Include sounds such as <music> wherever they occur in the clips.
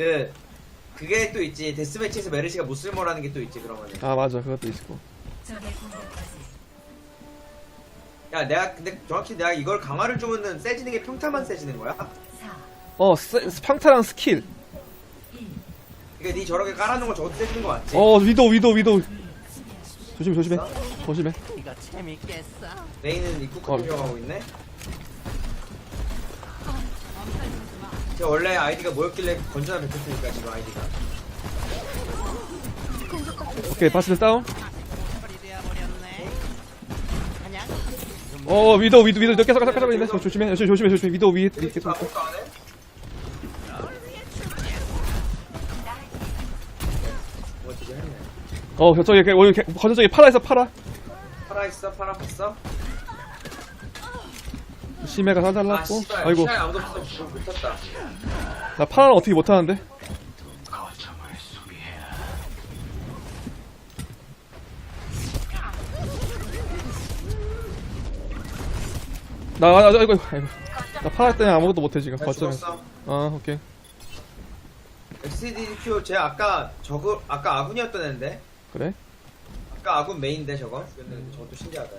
그 그게 또 있지. 데스매치에서 메르시가 무슬모라는 게 또 있지 그러면은. 아 맞아. 그것도 있고. 야 내가 근데 정확히 내가 이걸 강화를 주면은 세지는 게 평타만 세지는 거야? 4어 스, 평타랑 스킬. 1 그러니까 니 저렇게 깔아놓은 거 저것도 세지는 거 맞지? 어 위도 위도 위도. 조심해 조심해. 조심해. 레이는 입구 어. 컨트롤하고 있네 원래 아이디가 뭐였길래 건전한 백했으니까 지금 아이디가 오케이 바스는 다운. 그냥 어 위도 위도 위도 계속 계속 계속 있네 조- 조심해 조심해 조심해 조심해 위도 위에 위에 계속 있어. 아무것도 안 해? 뭐 되게 했네 어 저기 이렇게 오늘 건전 쪽에 팔아 있어 팔아 팔아있어? 팔아봤어? 심해가 아 사달랐고 씨발 아이고 시간이 아무도 없어서 못 쳤다 나 파라는 어떻게 못하는데 나, 아, 아, 아이고, 아이고. 나 파라 때문에 아무것도 못해, 지금. 나 거점에서. 죽었어 아, 오케이. XDQ 쟤 아까 저거 아까 아군이었던 애인데 그래? 아까 아군 메인데 저거 죽였는데 저것도 신기하다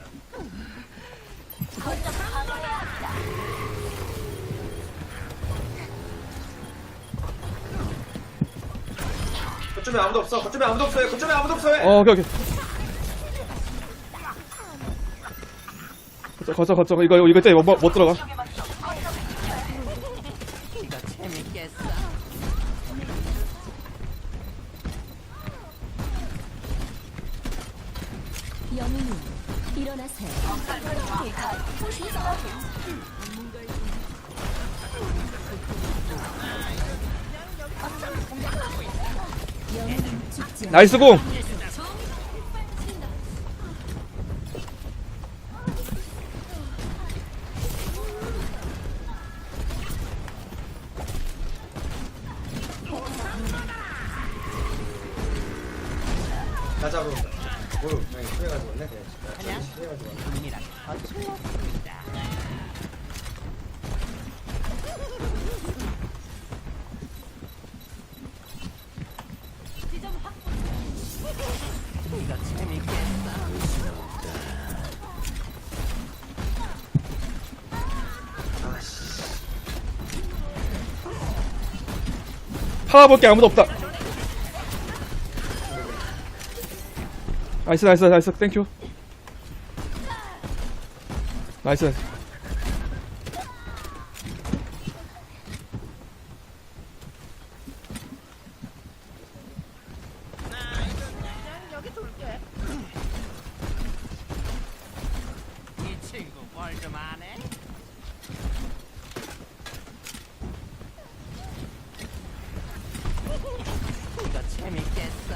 거점에 아무도 없어 거점에 아무도 없어요 거점에 아무도 없어요 어, 오케이, 오케이. 거쳐, 거쳐, 거쳐. 이거, 이거, 이거 때문에 못, 못 들어가. 나이스 공! 다 잡아온다 뭘 그냥 수해가지고 왔네 그냥 그냥? 수해가지고 왔네 파라 볼게 아무도 없다. 나이스, 나이스, 나이스. 땡큐. 나이스, 나이스. 이 친구 뭘 좀 아네? 이거 재밌겠어.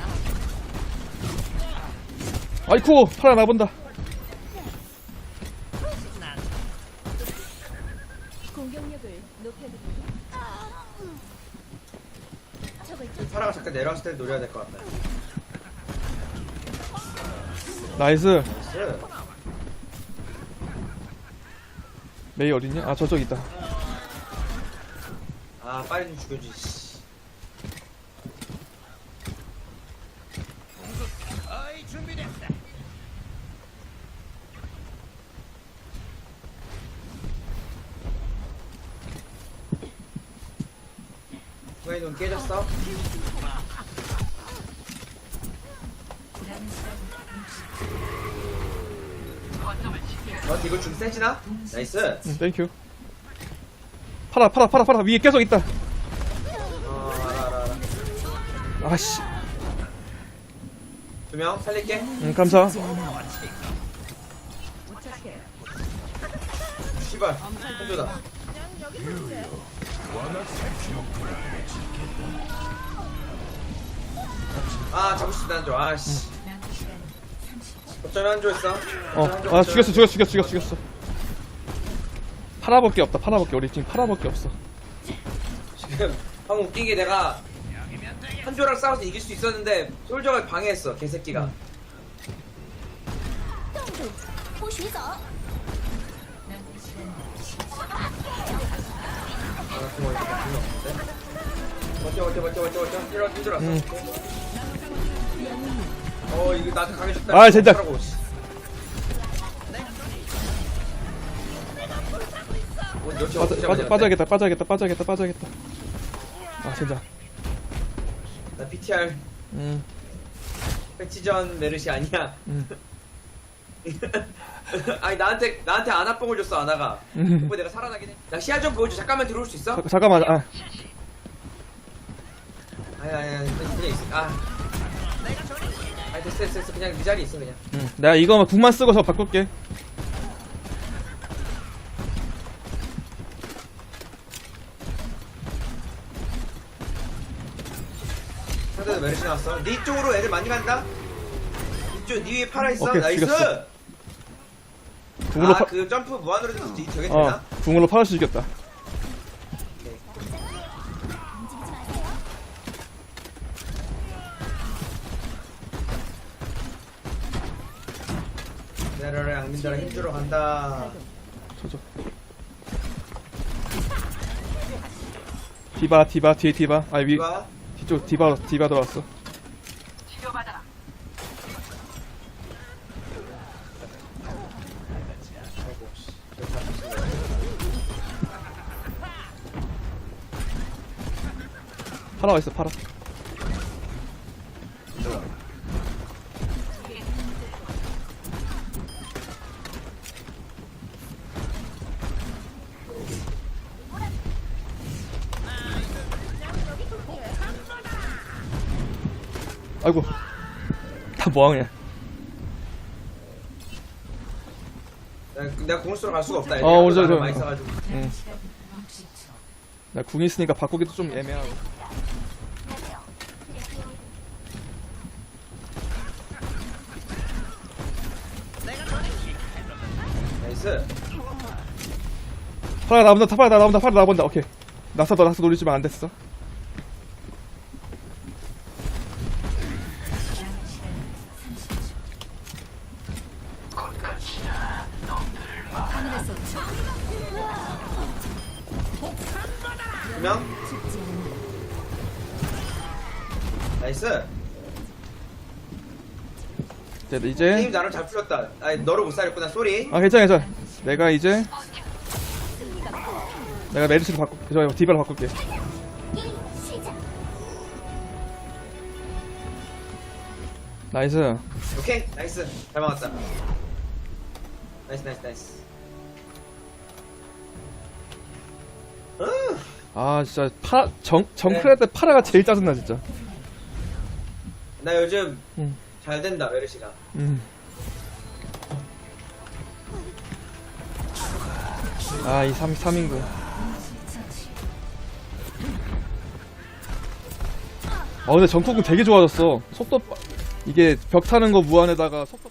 아이쿠, 파라 나본다. 난 공격력을 높여드립니다. 적을 쫓아 파라가 잠깐 내려왔을 때 노려야 될 것 같다 나이스. 나이스 메이 어딨냐? 아, 저쪽 있다. 아 빨리 좀 죽여주지 씨. 후에 눈 깨졌어? 시간 너 이거 좀 세지나? 나이스 응, 땡큐. 파라, 파라, 파라, 파라. 위에 계속 있다. 어 알아 알아 알아 아씨. 두명 살릴게 응, 감사. 씨발 한조다 아 잡을 수 있다 한조 아씨 남은 시간 어쩌면 한조 했어 어, 아, 죽였어, 죽였어, 죽였어, 죽였어, 죽였어. 파라밖에 없다, 파라밖에. 우리 지금 파라밖에 없어. 지금 방금 웃긴 게 내가 한조랑 싸워서 이길 수 있었는데 솔저가 방해했어 개새끼가 冻住，不许走。 시간 아, 고마워, 이거 별로 없는데? 버텨 버텨 버텨 버텨 버텨 힘들어 힘들었어 음. 어 이거 나한테 강해졌다 아, 진짜. 어, 여친 빠져, 어떻게 빠져, 잡아야 빠져야겠다 빠져야겠다 빠져야겠다 빠져야겠다 아 진짜 나 PTR 음, 패치전 메르시 아니야 음. <laughs> <laughs> 아니 나한테 나한테 아나뽕을 줬어 아나가. 음. 그거 내가 살아나긴 해 나 시야 좀 보여줘. 잠깐만 들어올 수 있어? 자, 잠깐만 아, 아니 아니 아니 그냥 그냥 있어. 아. 아니 됐어 됐어 됐어. 그냥 네 자리에 있어 그냥. 음. 내가 이거만 국만 쓰고서 바꿀게. 상대도 메르시 나왔어. 네 쪽으로 애들 많이 간다. 이쪽 네 위에 팔아 있어. 오케이, 나이스! 죽였어. 궁으로 파, 아그 점프 무한으로 네 저게 되나? 어 궁으로 죽였다 움직이지 마세요. 내려라 양민자랑 힘주러 간다 저저 디바 디바 뒤에 디바 아위 누가? 뒤쪽 디바 디바 들어왔어 파라 있어 파라. 아이고. <laughs> 다 뭐하냐. 내가, 쏘러 갈 수가 없다 어, 많이. 시간 60초. 나궁 있으니까 바꾸기도 좀 애매하고 나이스. 파라 나온다 파라 나온다 파라 나온다. 오케이. 낙사 너 낙사 노리지만 안 됐어. 남은 시간 30초. 하늘에서 두명. 나이스 이제. 게임 이제 나름 잘 풀렸다. 아니 너를 못 살렸구나. 쏘리. 아 괜찮아 괜찮아. 내가 이제 내가 메르시로 바꿀 저 디바로 바꿀게. 나이스. 오케이 나이스. 잘 막았다. 나이스 나이스 나이스. 음, 아 진짜 파 정, 정크할 때 파라가 제일 짜증나 진짜. 나 요즘 응. 잘 된다 메르시가. 음. 아이 3, 3인구. 아 근데 정크군 되게 좋아졌어. 속도 빠- 이게 벽 타는 거 무한에다가 속도